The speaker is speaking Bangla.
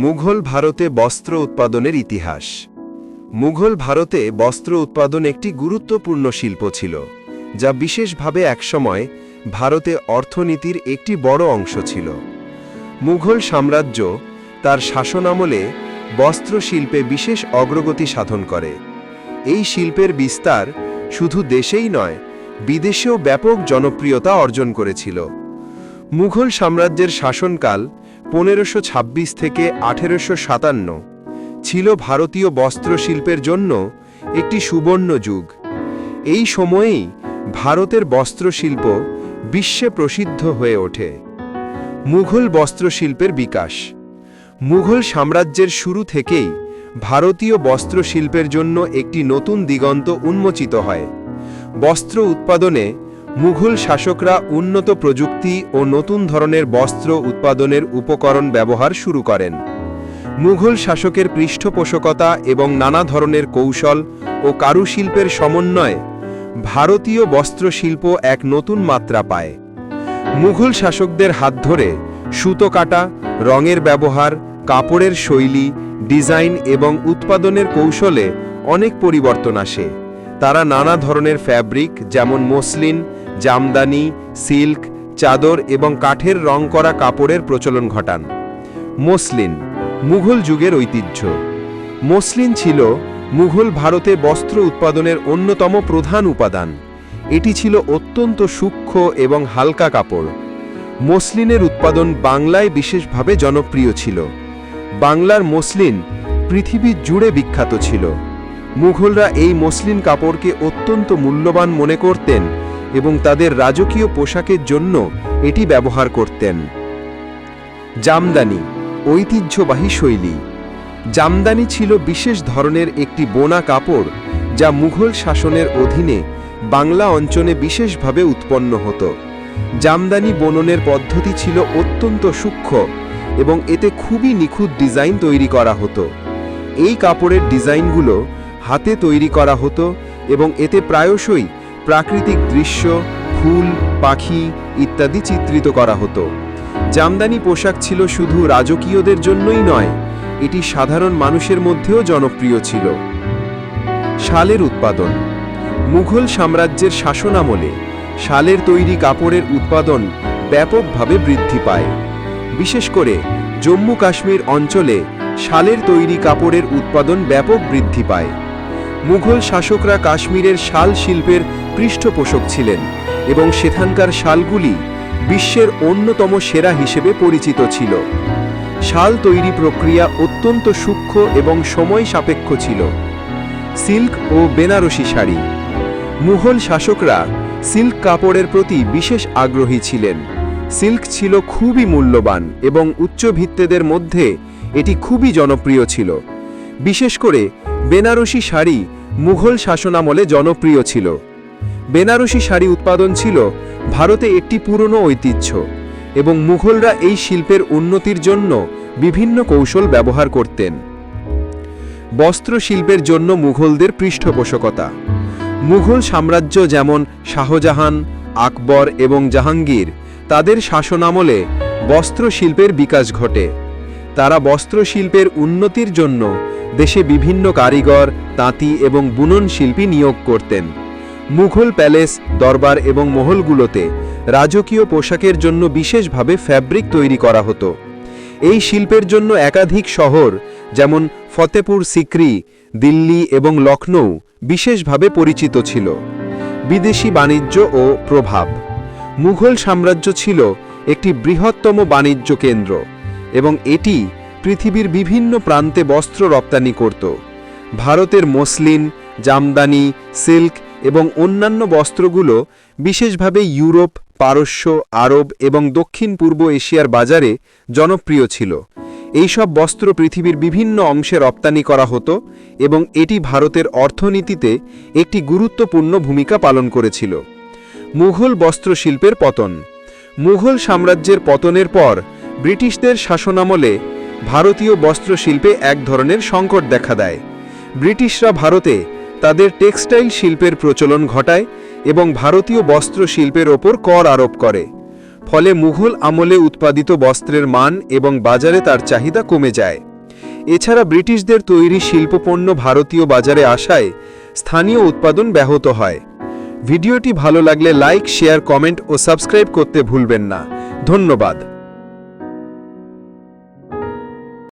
মুঘল ভারতে বস্ত্র উৎপাদনের ইতিহাস। মুঘল ভারতে বস্ত্র উৎপাদন একটি গুরুত্বপূর্ণ শিল্প ছিল, যা বিশেষভাবে একসময় ভারতে অর্থনীতির একটি বড় অংশ ছিল। মুঘল সাম্রাজ্য তার শাসনামলে বস্ত্র শিল্পে বিশেষ অগ্রগতি সাধন করে। এই শিল্পের বিস্তার শুধু দেশেই নয়, বিদেশেও ব্যাপক জনপ্রিয়তা অর্জন করেছিল। মুঘল সাম্রাজ্যের শাসনকাল পনেরোশো থেকে আঠেরোশো সাতান্ন ছিল ভারতীয় বস্ত্রশিল্পের জন্য একটি সুবর্ণ যুগ। এই সময়েই ভারতের বস্ত্রশিল্প বিশ্বে প্রসিদ্ধ হয়ে ওঠে। মুঘল বস্ত্রশিল্পের বিকাশ। মুঘল সাম্রাজ্যের শুরু থেকেই ভারতীয় বস্ত্রশিল্পের জন্য একটি নতুন দিগন্ত উন্মোচিত হয়। বস্ত্র উৎপাদনে মুঘল শাসকরা উন্নত প্রযুক্তি ও নতুন ধরনের বস্ত্র উৎপাদনের উপকরণ ব্যবহার শুরু করেন। মুঘল শাসকের পৃষ্ঠপোষকতা এবং নানা ধরনের কৌশল ও কারুশিল্পের সমন্বয়ে ভারতীয় বস্ত্রশিল্প এক নতুন মাত্রা পায়। মুঘল শাসকদের হাত ধরে সুতো কাটা, রঙের ব্যবহার, কাপড়ের শৈলী, ডিজাইন এবং উৎপাদনের কৌশলে অনেক পরিবর্তন আসে। তারা নানা ধরনের ফ্যাব্রিক যেমন মসলিন জামদানি, সিল্ক, চাদর এবং কাঠের রং করা কাপড়ের প্রচলন ঘটান। মসলিন, মুঘল যুগের ঐতিহ্য। মসলিন ছিল মুঘল ভারতে বস্ত্র উৎপাদনের অন্যতম প্রধান উপাদান। এটি ছিল অত্যন্ত সূক্ষ্ম এবং হালকা কাপড়। মসলিনের উৎপাদন বাংলায় বিশেষভাবে জনপ্রিয় ছিল। বাংলার মসলিন পৃথিবী জুড়ে বিখ্যাত ছিল। মুঘলরা এই মসলিন কাপড়কে অত্যন্ত মূল্যবান মনে করতেন এবং তাদের রাজকীয় পোশাকের জন্য এটি ব্যবহার করতেন। জামদানি, ঐতিহ্যবাহী শৈলী। জামদানি ছিল বিশেষ ধরনের একটি বোনা কাপড় যা মুঘল শাসনের অধীনে বাংলা অঞ্চলে বিশেষভাবে উৎপন্ন হতো। জামদানি বননের পদ্ধতি ছিল অত্যন্ত সূক্ষ্ম এবং এতে খুবই নিখুঁত ডিজাইন তৈরি করা হতো। এই কাপড়ের ডিজাইনগুলো হাতে তৈরি করা হতো এবং এতে প্রায়শই প্রাকৃতিক দৃশ্য, ফুল, পাখি ইত্যাদি চিত্রিত করা হতো। জামদানি পোশাক ছিল শুধু রাজকীয়দের জন্যই নয়, এটি সাধারণ মানুষের মধ্যেও জনপ্রিয় ছিল। শালের উৎপাদন। মুঘল সাম্রাজ্যের শাসনামলে শালের তৈরি কাপড়ের উৎপাদন ব্যাপকভাবে বৃদ্ধি পায়। বিশেষ করে জম্মু কাশ্মীর অঞ্চলে শালের তৈরি কাপড়ের উৎপাদন ব্যাপক বৃদ্ধি পায়। মুঘল শাসকরা কাশ্মীরের শাল শিল্পের পৃষ্ঠপোষক ছিলেন এবং সেখানকার শালগুলি বিশ্বের অন্যতম সেরা হিসেবে পরিচিত ছিল। শাল তৈরি প্রক্রিয়া অত্যন্ত সূক্ষ্ম এবং সময় সাপেক্ষ ছিল। সিল্ক ও বেনারসি শাড়ি। মুঘল শাসকরা সিল্ক কাপড়ের প্রতি বিশেষ আগ্রহী ছিলেন। সিল্ক ছিল খুবই মূল্যবান এবং উচ্চভিত্তেদের মধ্যে এটি খুবই জনপ্রিয় ছিল। বিশেষ করে বেনারসি শাড়ি মুঘল শাসনামলে জনপ্রিয় ছিল। বেনারসি শাড়ি উৎপাদন ছিল ভারতে একটি পুরনো ঐতিহ্য এবং মুঘলরা এই শিল্পের উন্নতির জন্য বিভিন্ন কৌশল ব্যবহার করতেন। বস্ত্র শিল্পের জন্য মুঘলদের পৃষ্ঠপোষকতা। মুঘল সাম্রাজ্য যেমন শাহজাহান, আকবর এবং জাহাঙ্গীর, তাদের শাসনামলে বস্ত্র শিল্পের বিকাশ ঘটে। তারা বস্ত্র শিল্পের উন্নতির জন্য দেশে বিভিন্ন কারিগর, তাঁতি এবং বুনন শিল্পী নিয়োগ করতেন। মুঘল প্যালেস, দরবার এবং মহলগুলোতে রাজকীয় পোশাকের জন্য বিশেষভাবে ফ্যাব্রিক তৈরি করা হতো। এই শিল্পের জন্য একাধিক শহর, যেমন ফতেপুর সিক্রি, দিল্লি এবং লখনৌ বিশেষভাবে পরিচিত ছিল। বিদেশি বাণিজ্য ও প্রভাব। মুঘল সাম্রাজ্য ছিল একটি বৃহত্তম বাণিজ্য কেন্দ্র। এবং এটি পৃথিবীর বিভিন্ন প্রান্তে বস্ত্র রপ্তানি করত। ভারতের মসলিন, জামদানি, সিল্ক এবং অন্যান্য বস্ত্রগুলো বিশেষভাবে ইউরোপ, পারস্য, আরব এবং দক্ষিণ পূর্ব এশিয়ার বাজারে জনপ্রিয় ছিল। এইসব বস্ত্র পৃথিবীর বিভিন্ন অংশে রপ্তানি করা হতো এবং এটি ভারতের অর্থনীতিতে একটি গুরুত্বপূর্ণ ভূমিকা পালন করেছিল। মুঘল বস্ত্রশিল্পের পতন। মুঘল সাম্রাজ্যের পতনের পর ব্রিটিশদের শাসনামলে ভারতীয় বস্ত্রশিল্পে এক ধরনের সংকট দেখা দেয়। ব্রিটিশরা ভারতে তাদের টেক্সটাইল শিল্পের প্রচলন ঘটায় এবং ভারতীয় বস্ত্র শিল্পের ওপর কর আরোপ করে। ফলে মুঘল আমলে উৎপাদিত বস্ত্রের মান এবং বাজারে তার চাহিদা কমে যায়। এছাড়া ব্রিটিশদের তৈরি শিল্পপণ্য ভারতীয় বাজারে আসায় স্থানীয় উৎপাদন ব্যাহত হয়। ভিডিওটি ভালো লাগলে লাইক, শেয়ার, কমেন্ট ও সাবস্ক্রাইব করতে ভুলবেন না। ধন্যবাদ।